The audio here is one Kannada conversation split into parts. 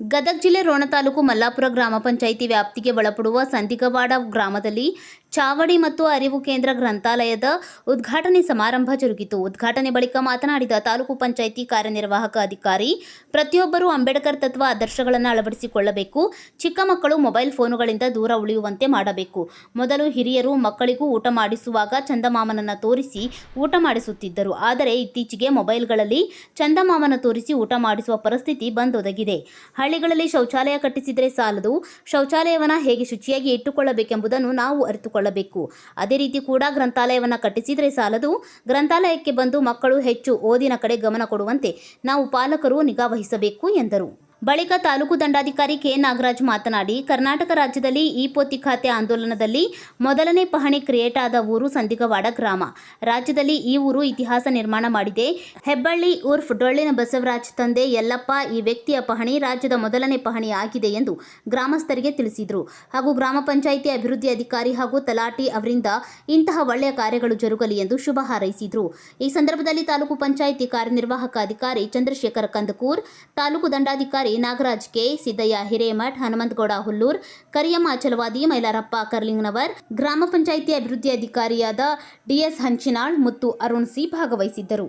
ಗದಗ ಜಿಲ್ಲೆ ರೋಣ ತಾಲೂಕು ಮಲ್ಲಾಪುರ ಗ್ರಾಮ ಪಂಚಾಯಿತಿ ವ್ಯಾಪ್ತಿಗೆ ಒಳಪಡುವ ಸಂದಿಗವಾಡ ಗ್ರಾಮದಲ್ಲಿ ಚಾವಡಿ ಮತ್ತು ಅರಿವು ಕೇಂದ್ರ ಗ್ರಂಥಾಲಯದ ಉದ್ಘಾಟನೆ ಸಮಾರಂಭ ಜರುಗಿತು. ಉದ್ಘಾಟನೆ ಬಳಿಕ ಮಾತನಾಡಿದ ತಾಲೂಕು ಪಂಚಾಯಿತಿ ಕಾರ್ಯನಿರ್ವಾಹಕ ಅಧಿಕಾರಿ, ಪ್ರತಿಯೊಬ್ಬರೂ ಅಂಬೇಡ್ಕರ್ ತತ್ವ ಆದರ್ಶಗಳನ್ನು ಅಳವಡಿಸಿಕೊಳ್ಳಬೇಕು, ಚಿಕ್ಕ ಮಕ್ಕಳು ಮೊಬೈಲ್ ಫೋನುಗಳಿಂದ ದೂರ ಉಳಿಯುವಂತೆ ಮಾಡಬೇಕು. ಮೊದಲು ಹಿರಿಯರು ಮಕ್ಕಳಿಗೂ ಊಟ ಮಾಡಿಸುವಾಗ ಚಂದಮಾಮನನ್ನ ತೋರಿಸಿ ಊಟ ಮಾಡಿಸುತ್ತಿದ್ದರು. ಆದರೆ ಇತ್ತೀಚೆಗೆ ಮೊಬೈಲ್ಗಳಲ್ಲಿ ಚಂದಮಾಮನ ತೋರಿಸಿ ಊಟ ಮಾಡಿಸುವ ಪರಿಸ್ಥಿತಿ ಬಂದೊದಗಿದೆ. ಹಳ್ಳಿಗಳಲ್ಲಿ ಶೌಚಾಲಯ ಕಟ್ಟಿಸಿದರೆ ಸಾಲದು. ಶೌಚಾಲಯವನ್ನು ಹೇಗೆ ಶುಚಿಯಾಗಿ ಇಟ್ಟುಕೊಳ್ಳಬೇಕೆಂಬುದನ್ನು ನಾವು ಅರಿತುಕೊಳ್ಳಬೇಕು. ಅದೇ ರೀತಿ ಕೂಡ ಗ್ರಂಥಾಲಯವನ್ನು ಕಟ್ಟಿಸಿದರೆ ಸಾಲದು. ಗ್ರಂಥಾಲಯಕ್ಕೆ ಬಂದು ಮಕ್ಕಳು ಹೆಚ್ಚು ಓದಿನ ಕಡೆ ಗಮನ ಕೊಡುವಂತೆ ನಾವು ಪಾಲಕರು ನಿಗಾ ವಹಿಸಬೇಕು ಎಂದರು. ಬಳಿಕ ತಾಲೂಕು ದಂಡಾಧಿಕಾರಿ ಕೆ ನಾಗರಾಜ್ ಮಾತನಾಡಿ, ಕರ್ನಾಟಕ ರಾಜ್ಯದಲ್ಲಿ ಈ ಪೋತಿ ಖಾತೆ ಆಂದೋಲನದಲ್ಲಿ ಮೊದಲನೇ ಪಹಣಿ ಕ್ರಿಯೇಟ್ ಆದ ಊರು ಸಂದಿಗವಾಡ ಗ್ರಾಮ. ರಾಜ್ಯದಲ್ಲಿ ಈ ಊರು ಇತಿಹಾಸ ನಿರ್ಮಾಣ ಮಾಡಿದೆ. ಹೆಬ್ಬಳ್ಳಿ ಉರ್ಫ್ ಡೊಳ್ಳಿನ ಬಸವರಾಜ್ ತಂದೆ ಯಲ್ಲಪ್ಪ ಈ ವ್ಯಕ್ತಿಯ ಪಹಣಿ ರಾಜ್ಯದ ಮೊದಲನೇ ಪಹಣಿ ಆಗಿದೆ ಎಂದು ಗ್ರಾಮಸ್ಥರಿಗೆ ತಿಳಿಸಿದರು. ಹಾಗೂ ಗ್ರಾಮ ಪಂಚಾಯಿತಿ ಅಭಿವೃದ್ಧಿ ಅಧಿಕಾರಿ ಹಾಗೂ ತಲಾಟಿ ಅವರಿಂದ ಇಂತಹ ಒಳ್ಳೆಯ ಕಾರ್ಯಗಳು ಜರುಗಲಿ ಎಂದು ಶುಭ ಹಾರೈಸಿದರು. ಈ ಸಂದರ್ಭದಲ್ಲಿ ತಾಲೂಕು ಪಂಚಾಯಿತಿ ಕಾರ್ಯನಿರ್ವಾಹಕ ಅಧಿಕಾರಿ ಚಂದ್ರಶೇಖರ ಕಂದಕೂರ್, ತಾಲೂಕು ದಂಡಾಧಿಕಾರಿ ನಾಗರಾಜ್ ಕೆ ಸಿದ್ದಯ್ಯ ಹಿರೇಮಠ್, ಹನುಮಂತಗೌಡ ಹುಲ್ಲೂರ್, ಕರಿಯಮ್ಮ ಚಲವಾದಿ, ಮೈಲಾರಪ್ಪ ಕರ್ಲಿಂಗ್ನವರ್, ಗ್ರಾಮ ಪಂಚಾಯಿತಿ ಅಭಿವೃದ್ಧಿ ಅಧಿಕಾರಿಯಾದ ಡಿಎಸ್ ಹಂಚಿನಾಳ್ ಮತ್ತು ಅರುಣ್ ಸಿ ಭಾಗವಹಿಸಿದ್ದರು.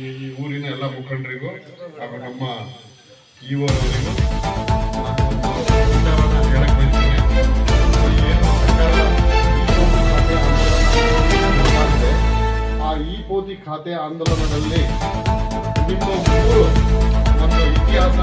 ಈ ಊರಿನ ಎಲ್ಲ ಮುಖಂಡರಿಗೂ ಹಾಗೂ ನಮ್ಮ ಇಒ ವಿರೋಧಿ ಖಾತೆ ಆಂದೋಲನದಲ್ಲಿ ನಿಮ್ಮ ಒಂದು ಇತಿಹಾಸ